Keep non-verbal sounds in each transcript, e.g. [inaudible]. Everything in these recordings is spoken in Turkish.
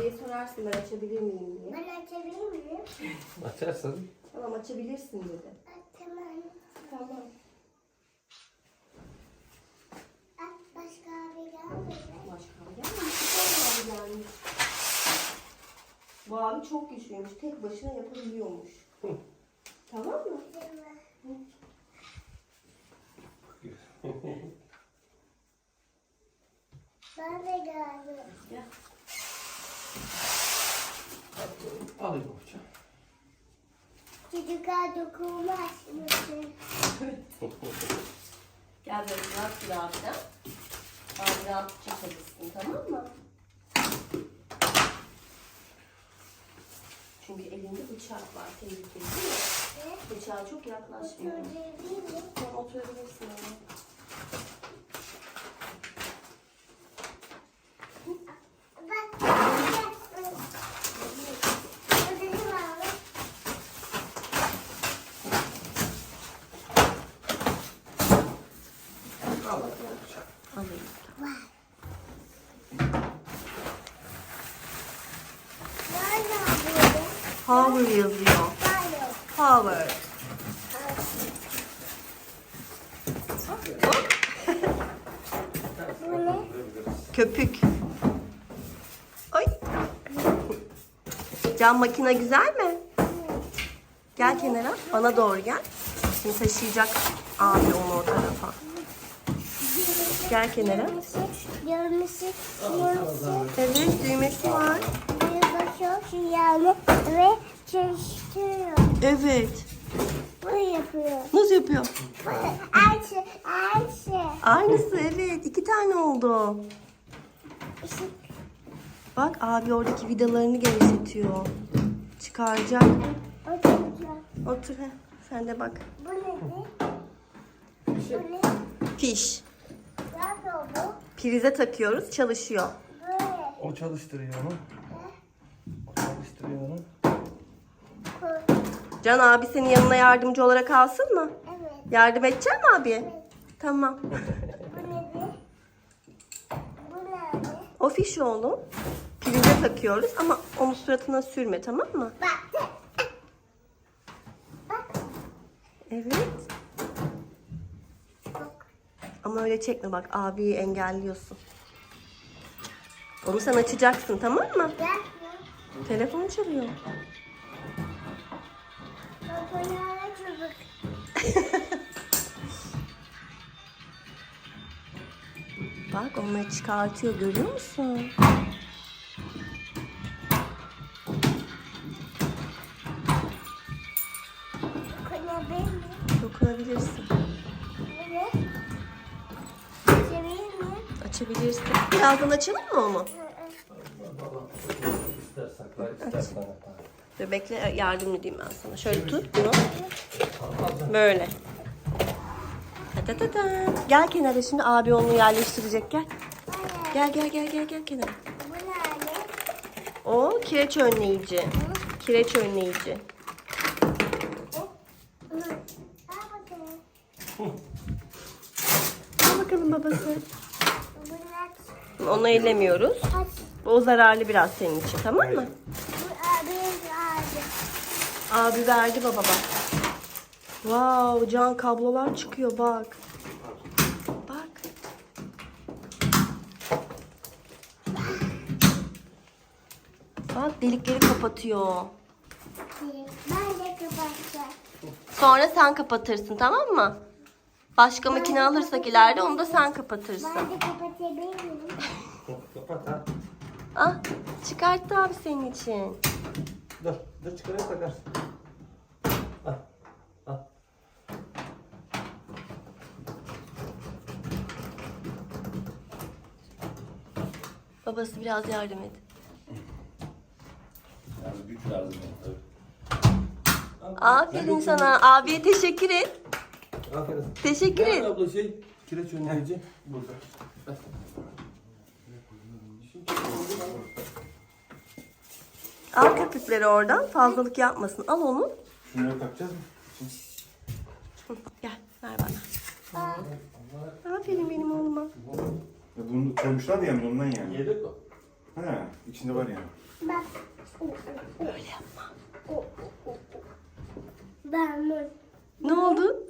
Abiye sorarsın ben açabilir miyim diye. Ben açabilir miyim? Açarsın. Tamam açabilirsin dedi. Tamam. Tamam. Başka abi gelmedi. Başka abi gelmemiş. Bir tane abi gelmiş. Bu abi çok güçlüymüş. Tek başına yapabiliyormuş. tamam mı? Ben de geldim. Gel. Alayım hocam. Çocuklar dokunmaz mısın? [laughs] Gel böyle rahat abiden. Abi rahatça çalışsın tamam mı? Çünkü elinde bıçak var. Tehlikeli değil mi? Bıçağa çok yaklaşmıyor. Oturabilir miyim? Sen oturabilirsin ama. Bak. Ödedim abi. Al bakalım hocam. Alayım. Nerede abi? Power yazıyor. Power. Köpük. Ay. Cam makine güzel mi? Gel kenara. Bana doğru gel. Şimdi taşıyacak abi onu o tarafa. Gel kenara. Görmesi, görmesi, görmesi. Evet düğmesi var. Bakıyor yani ve çalıştırıyor. Evet. Bunu yapıyor. Nasıl yapıyor? Ayşe, Ayşe. Aynısı evet. iki tane oldu. İşte Bak abi oradaki vidalarını gevşetiyor. Çıkaracak. oturacak. Otur he. Sen de bak. Bu nedir? Bu ne? Fiş. Nerede? Prize takıyoruz çalışıyor. Böyle. O çalıştırıyor onu. Onu. Koy. Can abi senin yanına yardımcı olarak alsın mı? Evet. Yardım edecek mi abi? Tamam. Bu nedir? Bu nerede? O fiş oğlum. Prize takıyoruz ama onu suratına sürme tamam mı? Bak. Bak. Evet. Bak. Ama öyle çekme bak abiyi engelliyorsun. Onu sen açacaksın tamam mı? Gel. Telefon çalıyor. Nerede [laughs] çocuk? Bak onları çıkartıyor görüyor musun? Dokunabilirsin. Ne? Çevirir miyim? Açabilirsin. Birazdan açalım mı onu? Hı Dur bekle yardım edeyim ben sana. Şöyle tut bunu. Böyle. Ta ta ta ta. Gel kenara şimdi abi onu yerleştirecek gel. Gel gel gel gel gel kenara. Bu? O kireç önleyici. Kireç önleyici. Al bakalım. Al bakalım babası. Onu ellemiyoruz. O zararlı biraz senin için tamam mı? Abi verdi baba bak. Wow, can kablolar çıkıyor bak. Bak. Bak delikleri kapatıyor. Ben de kapatacağım. Sonra sen kapatırsın tamam mı? Başka makine alırsak ileride onu da sen kapatırsın. Ben de kapatabilir miyim? Kapat ha. Ah çıkarttı abi senin için. Dur. Dur çıkarayım takarsın. Al. Al. Babası biraz yardım et. Yani güç lazım yani tabii. Aferin sana. Abiye teşekkür et. Aferin. Teşekkür Nerede et. abla şey? Kireç önleyici. Burada. Al köpükleri oradan. Fazlalık yapmasın. Al onu. Şunları takacağız mı? Hı, [laughs] Gel ver bana. Aferin benim oğluma. Ya bunu koymuşlar ya ondan yani. Yedek o. Ha, içinde var yani. Bak. Öyle yapma. Ben. Ne oldu?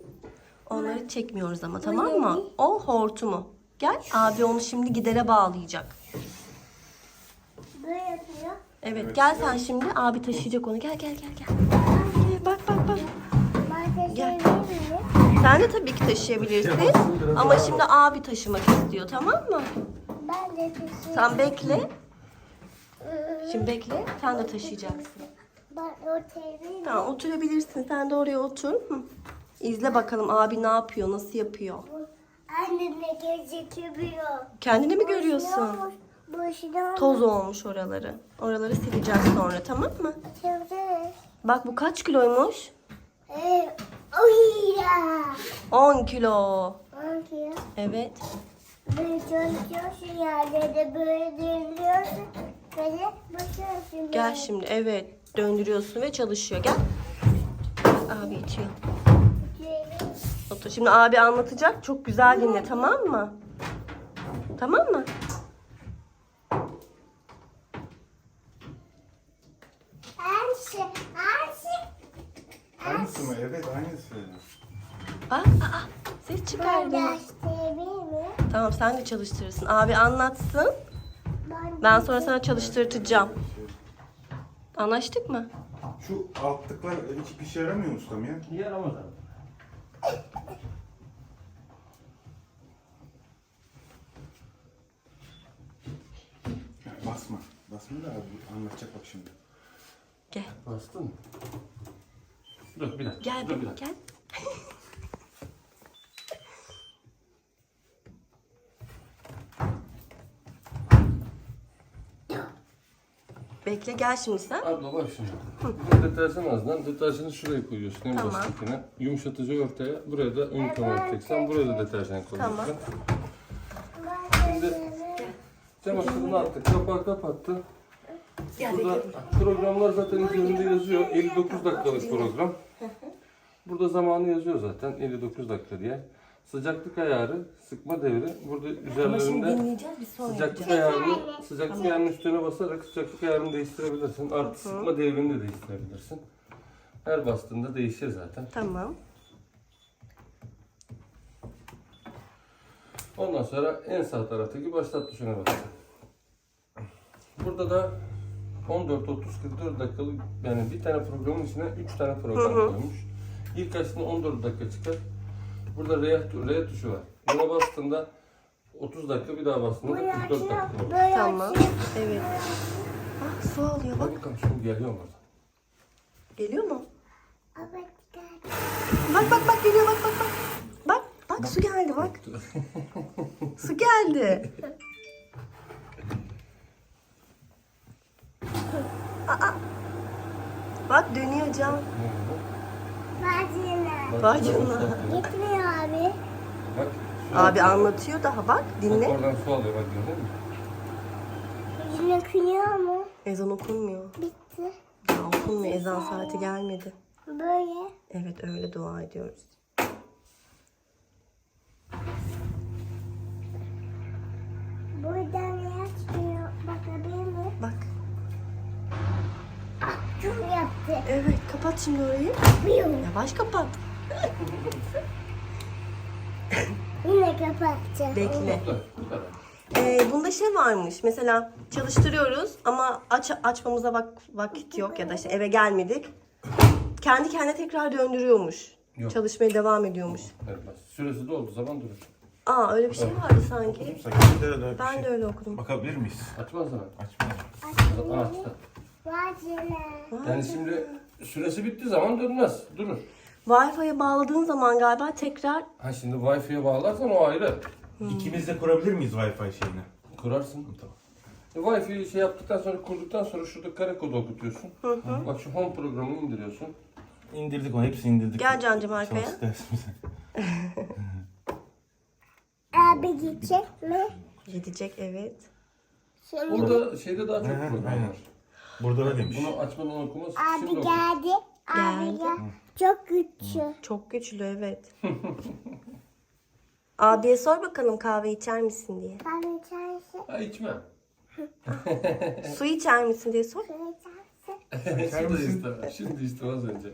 Onları çekmiyoruz ama tamam mı? O hortumu. Gel abi onu şimdi gidere bağlayacak. Böyle Evet gel sen şimdi abi taşıyacak onu. Gel gel gel gel. Gel, Bak bak bak. Gel. Sen de tabii ki taşıyabilirsin. Ama şimdi abi taşımak istiyor tamam mı? Ben de taşıyabilirim. Sen bekle. Şimdi bekle. Sen de taşıyacaksın. Ben? Tamam oturabilirsin. Sen de oraya otur. Hı. İzle bakalım abi ne yapıyor, nasıl yapıyor. Anneme gözüküyor. Kendini mi görüyorsun? Toz olmuş oraları. Oraları sileceğiz sonra tamam mı? Şimdi. Bak bu kaç kiloymuş? Ee, oy ya. 10 kilo. Evet. Böyle çalışıyorsun yerlerde böyle dönüyorsun. Böyle basıyorsun. Gel şimdi. Evet. Döndürüyorsun ve çalışıyor. Gel. Abi şimdi. Otur. Şimdi abi anlatacak. Çok güzel dinle tamam mı? Tamam mı? Aynısı mı? Evet aynısı. Aa, aa, ses Ben çıkardı. Tamam sen de çalıştırırsın. Abi anlatsın. Ben, Ben sonra sana çalıştırtacağım. Anlaştık mı? Şu altlıklar hiç işe yaramıyor ustam ya. Yaramaz abi. Basma. Basma da abi anlatacak bak şimdi. Gel. Bastın mı? Dur bir dakika. Gel dur bir bir dakika. gel. Bekle gel şimdi sen. Abla bak şimdi. Bu deterjan ağzından deterjanı şuraya koyuyorsun en Tamam. basitine. Yumuşatıcı ortaya. Buraya da ön kamera edeceksen buraya da deterjan koyacaksın. Tamam. Şimdi çamaşırını attık, kapağı kapattın. Burada programlar zaten üzerinde yazıyor. 59 dakikalık program. Burada zamanı yazıyor zaten 59 dakika diye. Sıcaklık ayarı, sıkma devri. Burada üzerlerinde dinleyeceğiz bir sonra sıcaklık yapacağız. ayarını, sıcaklık ayarının üstüne basarak sıcaklık ayarını değiştirebilirsin. Artı sıkma devrini de değiştirebilirsin. Her bastığında değişir zaten. Tamam. Ondan sonra en sağ taraftaki başlat tuşuna basacaksın. Burada da 14 30 44 dakikalık yani bir tane programın içine 3 tane program koymuş. İlk açtığında 14 dakika çıkar. Burada R, R tuşu var. Buna bastığında 30 dakika bir daha bastığında Böyle 44 dakika olur. Tamam. Evet. Bak su alıyor bak. Bak bakalım şimdi geliyor mu orada? Geliyor mu? Bak bak bak geliyor bak bak bak. Bak bak su geldi bak. [laughs] su geldi. Aa. Bak dönüyor cam. Bacına. Vay canına. Gitmiyor abi. Bak. Abi anlatıyor daha bak Bak dinle. oradan su alıyor bak gördün mü? Yüzüne kınıyor mu? Ezan okunmuyor. Bitti. Ya okunmuyor ezan saati gelmedi. Böyle. Evet öyle dua ediyoruz. Buradan ne çıkıyor? Bakabilir mi? Bak. Çok yaptı. Evet kapat şimdi orayı. Yavaş kapat. Yine kapatacağım. Bekle. Dur, bu kadar. Ee, bunda şey varmış. Mesela çalıştırıyoruz ama aç açmamıza bak vakit yok ya da işte eve gelmedik. Kendi kendine tekrar döndürüyormuş. Yok. Çalışmaya devam ediyormuş. Evet, bak. Süresi dolduğu zaman durur. Aa öyle bir şey vardı sanki. Sanki de öyle bir Ben şey. de öyle okudum. Bakabilir miyiz? Açmaz mı? Açma. Aa, Yani şimdi süresi bittiği zaman dönmez, durur. Wi-Fi'ye bağladığın zaman galiba tekrar Ha şimdi Wi-Fi'ye bağlarsan o ayrı. İkimiz de kurabilir miyiz Wi-Fi şeyini? Kurarsın. Tamam. E, Wi-Fi'yi şey yaptıktan sonra kurduktan sonra şurada kare kodu okutuyorsun. Bak şu home programını indiriyorsun. İndirdik onu, hepsini indirdik. Gel Cancım arkaya. Çalış dersimize. [laughs] Abi gidecek mi? gidecek evet. Şimdi Burada şeyde daha çok Hı hı, program var. Burada öyleymiş. Bunu açmadan okuması abi şimdi oku. geldi. Abi Geldi. gel. Çok güçlü. Çok güçlü evet. [laughs] Abiye sor bakalım kahve içer misin diye. Ben içerisi. Ha içmem. Su içer misin diye sor. Söyleyeceksin. [laughs] Şimdi istemem. Şimdi istemez önce.